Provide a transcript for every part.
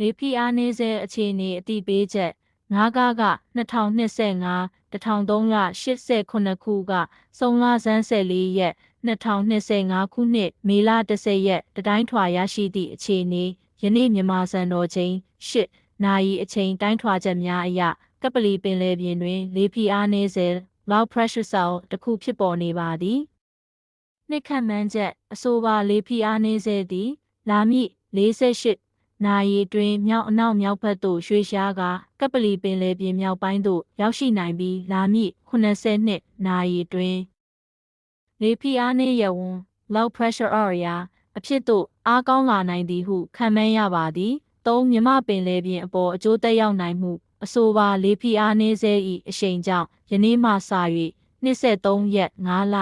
လေဖိအားနည်းစေအခြေအနေအတိပေးချက်ငါးကားက2025 1389ခုကစုံလဆန်း14ရက်2025ခုနှစ်မေလ10ရက်တတိုင်းထွာရရှိသည့်အခြေအနေယနေ့မြန်မာစံတော်ချိန်8နာရီအချိန်တိုင်းထွာချက်များအရကပလီပင်လယ်ပြင်တွင် လေဖိအားနည်းစေ low pressure cell တစ်ခုဖြစ်ပေါ်နေပါသည်နှစ်ခန့်မှန်းချက်အဆိုပါလေဖိအားနည်းစေသည်လာမည့်48 နာရီတွင်မြောက်အနောက်မြောက်ဘက်သို့ရွှေ့ရှားကာကပလီပင်လယ်ပြင်မြောက်ပိုင်းသို့ရောက်ရှိနိုင်ပြီးလာမည့်82နာရီတွင်လေဖိအားနည်းရဝန်း low pressure area အဖြစ်သို့အားကောင်းလာနိုင်သည်ဟုခန့်မှန်းရပါသည်။သုံးမြမပင်လယ်ပြင်အပေါ်အကျိုးသက်ရောက်နိုင်မှုအဆိုပါလေဖိအားနည်းစေ၏အရှိန်ကြောင့်ယနေ့မှစ၍ 23ရက်5လ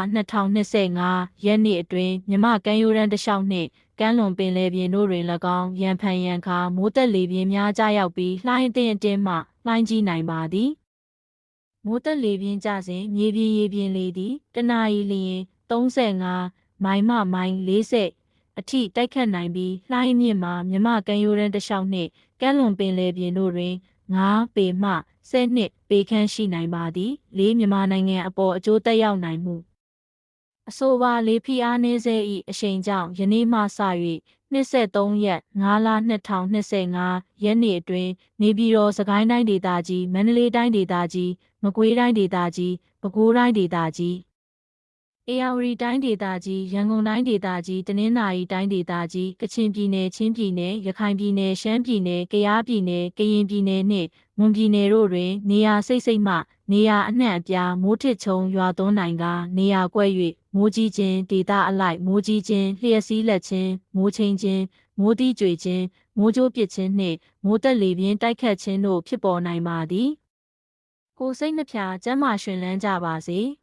2025ရက်နေ့အတွင်းမြမကမ်းရိုးတန်းတစ်လျှောက်နှင့်ကမ်းလွန်ပင်လယ်ပြင်တို့တွင်၎င်းရန်ဖန်ရန်ခါမိုးတက်လေပြင်းများကြရောက်ပြီးလှိုင်းအသင့်အတင်းမှလှိုင်းကြီးနိုင်ပါသည်မိုးတက်လေပြင်းကြစဉ်မြေပြင်ရေပြင်လေသည်တနအီလျင်35မိုင်မှမိုင်40အထိတိုက်ခတ်နိုင်ပြီးလှိုင်းမြင့်မှာမြမကမ်းရိုးတန်းတစ်လျှောက်နှင့်ကမ်းလွန်ပင်လယ်ပြင်တို့တွင် 9ပေမှ10နှစ်ပေခန့်ရှိနိုင်ပါသည်လေးမြန်မာနိုင်ငံအပေါ်အကျိုးသက်ရောက်နိုင်မှုအဆိုပါလေးဖိအားနည်းစေ၏အရှိန်ကြောင့်ယနေ့မှစ၍23ရက်5လ2025ရက်နေ့အတွင်းနေပြည်တော်စကိုင်းတိုင်းဒေသကြီးမန္တလေးတိုင်းဒေသကြီးမကွေးတိုင်းဒေသကြီးပဲခူးတိုင်းဒေသကြီး အေရဝတီတိုင်းဒေသကြီးရန်ကုန်တိုင်းဒေသကြီးတနင်္သာရီတိုင်းဒေသကြီးကချင်ပြည်နယ်ချင်းပြည်နယ်ရခိုင်ပြည်နယ်ရှမ်းပြည်နယ်ကယားပြည်နယ်ကရင်ပြည်နယ်နှင့်မွန်ပြည်နယ်တို့တွင် နေရာစိတ်စိတ်မှ နေရာအနှံ့အပြားမိုးထစ်ချုံရွာသွန်းနိုင်ကနေရာကွက်၍မိုးကြီးခြင်းဒေသအလိုက်မိုးကြီးခြင်းလျှက်စီးလက်ခြင်းမိုးချင်းခြင်းမိုးတီးကြွေခြင်းမိုးကြိုးပစ်ခြင်းနှင့်မိုးတက်လေပြင်းတိုက်ခတ်ခြင်းတို့ဖြစ်ပေါ်နိုင်ပါသည်ကိုယ်စိတ်နှဖျားကျမ်းမာရှင်လန်းကြပါစေ။